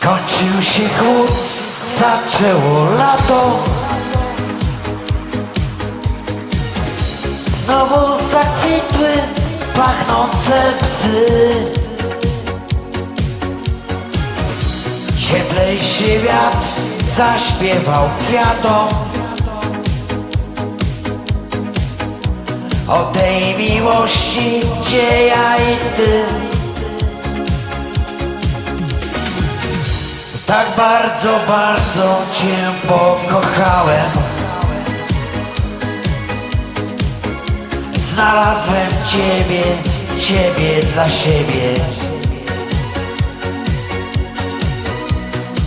Skończył się chłód, zaczęło lato. Znowu zakwitły pachnące psy. Cieplejszy wiatr zaśpiewał kwiatom. O tej miłości, gdzie ja i ty Tak bardzo, bardzo Cię pokochałem. Znalazłem Ciebie, Ciebie dla siebie.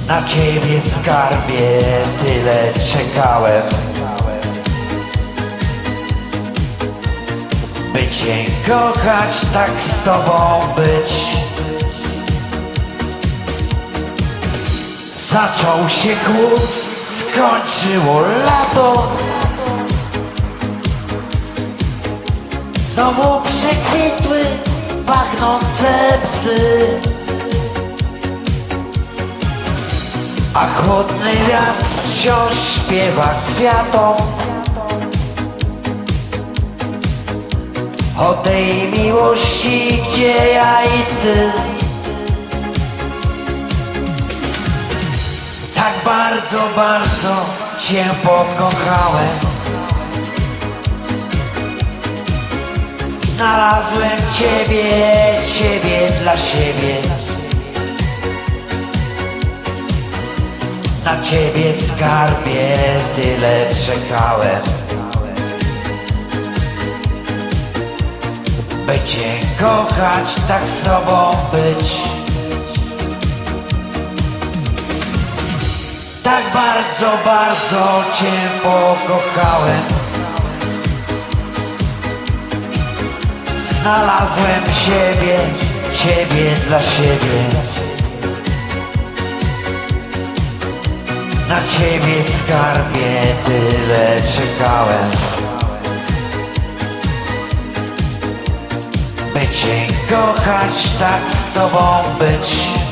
Na Ciebie skarbie tyle czekałem. By Cię kochać, tak z Tobą być Zaczął się chłód, skończyło lato. Znowu przekwitły pachnące psy. A chłodny wiatr wciąż śpiewa kwiatom. O tej miłości, gdzie ja i ty bardzo, bardzo Cię pokochałem. Znalazłem Ciebie, Ciebie dla siebie. Na Ciebie skarbie tyle czekałem. By Cię kochać, tak z Tobą być bardzo, bardzo Cię pokochałem. Znalazłem siebie, Ciebie dla siebie. Na Ciebie skarbie tyle czekałem. By Cię kochać, tak z Tobą być